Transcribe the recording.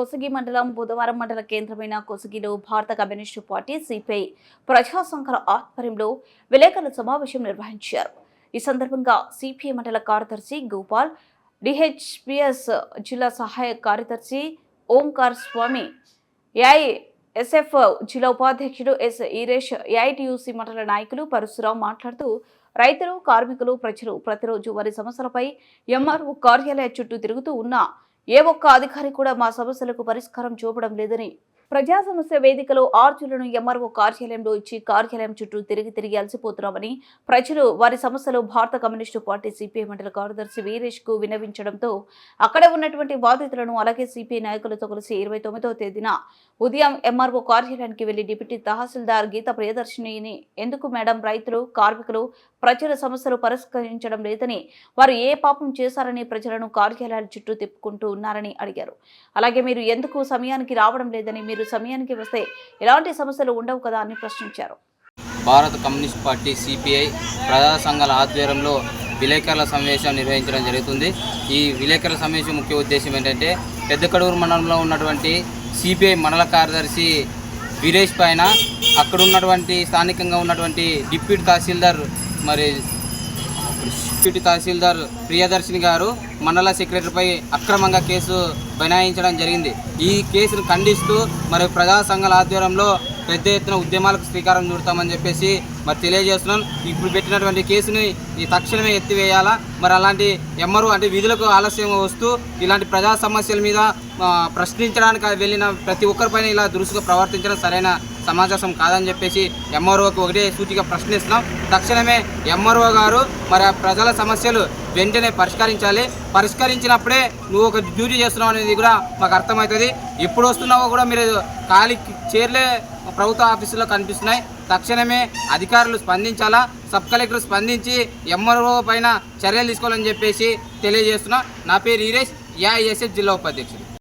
కొసగి మండలం బుధవారం మండల కేంద్రమైన కొసగిలో భారత కమ్యూనిస్టు పార్టీ సిపిఐ ప్రజా సంఘాల ఆధ్వర్యంలో విలేకరుల సమావేశం నిర్వహించారు. ఈ సందర్భంగా సిపిఐ మండల కార్యదర్శి గోపాల్ డిహెచ్పిఎస్ జిల్లా సహాయ కార్యదర్శి ఓంకార్ స్వామి ఏఐ ఎస్ఎఫ్ జిల్లా ఉపాధ్యక్షుడు ఎస్ ఈరేష్ ఏఐటియుసి మండల నాయకులు పరశురావు మాట్లాడుతూ రైతులు కార్మికులు ప్రజలు ప్రతిరోజు వారి సమస్యలపై ఎంఆర్ఓ కార్యాలయ చుట్టూ తిరుగుతూ ఉన్నా ఏ ఒక్క అధికారి కూడా మా సమస్యలకు పరిష్కారం చూపడం లేదని ప్రజా సమస్య వేదికలో ఆర్జులను ఎంఆర్ఓ కార్యాలయంలో ఇచ్చి కార్యాలయం చుట్టూ తిరిగి తిరిగి అలసిపోతున్నామని ప్రజలు వారి సమస్యలు భారత కమ్యూనిస్టు పార్టీ సిపిఐ మండల కార్యదర్శి వీరేష్కు వినవించడంతో అక్కడ ఉన్నటువంటి బాధితులను అలాగే సిపిఐ నాయకులతో కలిసి ఇరవై తొమ్మిదవ తేదీన ఉదయం ఎంఆర్ఓ కార్యాలయానికి వెళ్ళి డిప్యూటీ తహసీల్దార్ గీత ప్రియదర్శిని ఎందుకు మేడం? రైతులు కార్మికులు ప్రజల సమస్యలు పరిష్కరించడం లేదని వారు ఏ పాపం చేశారని ప్రజలను కార్యాలయాల చుట్టూ తిప్పుకుంటూ ఉన్నారని అడిగారు. అలాగే మీరు ఎందుకు సమయానికి రావడం లేదని మీరు సమయానికి వస్తే ఎలాంటి సమస్యలు ఉండవు కదా అని ప్రశ్నించారు. భారత కమ్యూనిస్ట్ పార్టీ సిపిఐ ప్రజా సంఘాల ఆధ్వర్యంలో విలేకరుల సమావేశం నిర్వహించడం జరుగుతుంది. ఈ విలేకరుల సమావేశం ముఖ్య ఉద్దేశం ఏంటంటే పెద్దకడూరు మండలంలో ఉన్నటువంటి సిపిఐ మండల కార్యదర్శి వీరేష్ పైన అక్కడ ఉన్నటువంటి స్థానికంగా ఉన్నటువంటి డిప్యూటీ తహసీల్దార్ మరి డిప్యూటీ తహసీల్దార్ ప్రియదర్శిని గారు మండల సెక్రటరీపై అక్రమంగా కేసు బనాయించడం జరిగింది. ఈ కేసును ఖండిస్తూ మరి ప్రజా సంఘాల ఆధ్వర్యంలో పెద్ద ఎత్తున ఉద్యమాలకు శ్రీకారం చుడతామని చెప్పేసి మరి తెలియజేస్తున్నాం. ఇప్పుడు పెట్టినటువంటి కేసుని ఈ తక్షణమే ఎత్తివేయాలా? మరి అలాంటి ఎమ్మరు అంటే విధులకు ఆలస్యం వస్తూ ఇలాంటి ప్రజా సమస్యల మీద ప్రశ్నించడానికి వెళ్ళిన ప్రతి ఒక్కరిపైన ఇలా దురుసుగా ప్రవర్తించడం సరైన సమాచారం కాదని చెప్పేసి ఎంఆర్ఓకి ఒకటే సూటిగా ప్రశ్నిస్తున్నాం. తక్షణమే ఎంఆర్ఓ గారు మరి ఆ ప్రజల సమస్యలు వెంటనే పరిష్కరించాలి. పరిష్కరించినప్పుడే నువ్వు ఒక డ్యూటీ చేస్తున్నావు అనేది కూడా మాకు అర్థమవుతుంది. ఎప్పుడు వస్తున్నావో కూడా మీరు ఖాళీ చేర్లే ప్రభుత్వ ఆఫీసులో కనిపిస్తున్నాయి. తక్షణమే అధికారులు స్పందించాలా? సబ్ కలెక్టర్ స్పందించి ఎంఆర్ఓ పైన చర్యలు తీసుకోవాలని చెప్పేసి తెలియజేస్తున్నా. నా పేరు ఈరేష్ యాఎస్ఎఫ్ జిల్లా ఉపాధ్యక్షుడు.